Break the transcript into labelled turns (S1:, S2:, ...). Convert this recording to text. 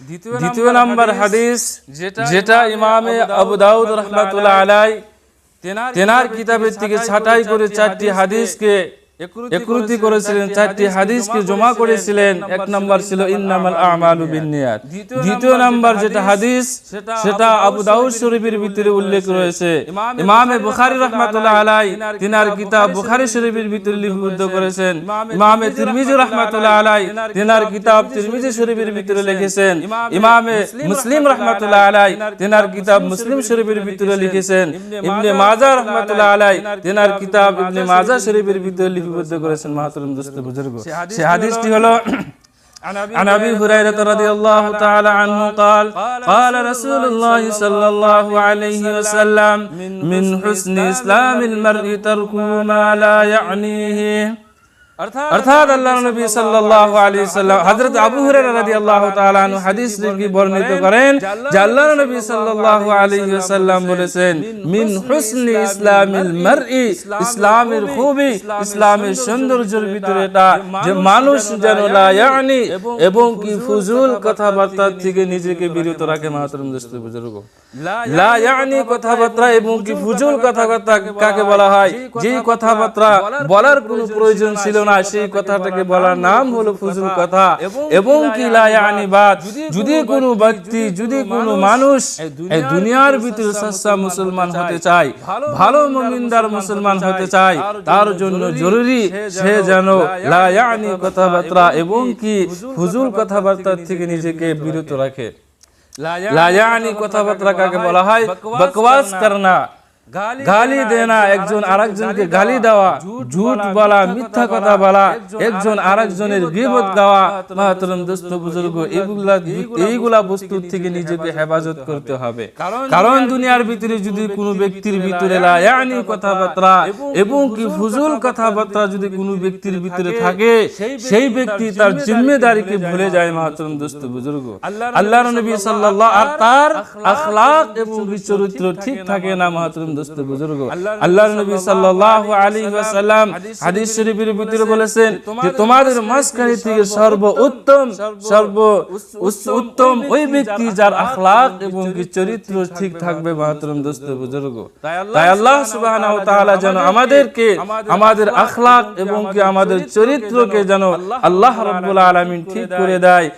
S1: দ্বিতীয় নাম্বার হাদিস যেটা ইমামে আবু দাউদ রহমাতুল্লাহ আলাই তেনার কিতাবের থেকে ছাঁটাই করে চারটি হাদিসকে একরুতি করেছিলেন চারটি হাদিসকে জমা করেছিলেন এক নাম্বার ছিল ইন্নামাল আমালু বিন্নিয়াত। দ্বিতীয় নাম্বার যেটা হাদিস সেটা আবু দাউদ শরীফের ভিতরে উল্লেখ রয়েছে। ইমামে বুখারী রাহমাতুল্লাহ আলাই তিনার কিতাব বুখারী শরীফের ভিতরে লিপিবদ্ধ করেছেন। ইমামে তিরমিজি রাহমাতুল্লাহ আলাই তিনার কিতাব তিরমিজি শরীফের ভিতরে লিখেছেন। ইমামে মুসলিম রাহমাতুল্লাহ আলাই তিনার কিতাব মুসলিম শরীফের ভিতরে লিখেছেন। ইবনে মাজাহ রাহমাতুল্লাহ আলাই তিনার কিতাব ইবনে মাজাহ শরীফের ভিতরে লিপিবদ্ধ করেছেন মাহতরম দোস্ত বুজুর্গ সে হাদিসটি হলো عن ابي هريره رضي الله تعالى عنه قال قال رسول الله صلى الله عليه وسلم من حسن اسلام المرء تركه ما لا يعنيه অর্থাৎ আল্লাহ নবী সাল্লাল্লাহু আলাইহি সাল্লাম হযরত আবু হুরায়রা রাদিয়াল্লাহু তাআলা আনহু হাদিস বর্ণিত করেন যে আল্লাহ নবী সাল্লাল্লাহু আলাইহি ওয়াসাল্লাম বলেছেন মিন হুসনি ইসলামিল মারই ইসলামের খুবই ইসলামের সৌন্দর্যের ভিতরে এটা যে মানুষ যেন লা ইয়ানি এবং কি ফুজুল কথাবার্তা থেকে নিজেকে বিরত রাখে মাহতরম দোস্ত বুজুর্গ লা ইয়ানি কথাবার্তা এবং কি ফুজুল কথাবার্তা কাকে বলা হয়? যে কথাবার্তা বলার কোনো প্রয়োজন ছিল না সেই কথাটাকে বলার নাম হলো ফুজুল কথা। এবং কি লা ইয়ানি বাদ যদি কোনো ব্যক্তি যদি কোনো মানুষ এই দুনিয়ার ভিতরে সস্তা মুসলমান হতে চায় ভালো মুমিনদার মুসলমান হতে চায় তার জন্য জরুরি সে যেন লা ইয়ানি কথাবার্তা এবং কি ফুজুল কথাবার্তা থেকে নিজেকে বিরত রাখে। লায়ানি কথাবার্তা কাকে বলা হয় বকওয়াস করনা। গালি দেনা একজন আরেকজনকে গালি দেওয়া ঝুট বলা মিথ্যা কথা বলা একজন আরেকজনের বিপদ গাওয়া মাহতরম দোস্ত বুজুর্গ এগুলা এইগুলা বস্তুর থেকে নিজেকে হেফাজত করতে হবে। কারণ দুনিয়ার ভিতরে যদি কোনো ব্যক্তির ভিতরে লায়ানি কথাবার্তা এবং কি ফুজুল কথাবার্তা যদি কোনো ব্যক্তির ভিতরে থাকে সেই ব্যক্তি তার জিম্মেদারিকে ভুলে যায় মাহতরম দোস্ত বুজুর্গ। আল্লাহর নবী সাল্লাল্লাহু আর তার আখলাক এবং কি চরিত্র ঠিক থাকে না মাহতরম দোস্ত বুজুর্গ। আল্লাহর নবী সাল্লাল্লাহু আলাইহি ওয়াসাল্লাম হাদিস শরীফের ভিতরে বলেছেন যে তোমাদের মাঝখানে থেকে সর্ব উত্তম সর্ব উত্তম ওই ব্যক্তি যার আখলাক এবং কি চরিত্র ঠিক থাকবে মাহতরম দোস্ত বুজুর্গ। তাই আল্লাহ সুবহানাহু ওয়া তাআলা যেন আমাদেরকে আমাদের আখলাক এবং কি আমাদের চরিত্রকে যেন আল্লাহ রাব্বুল আলামিন ঠিক করে দেয়।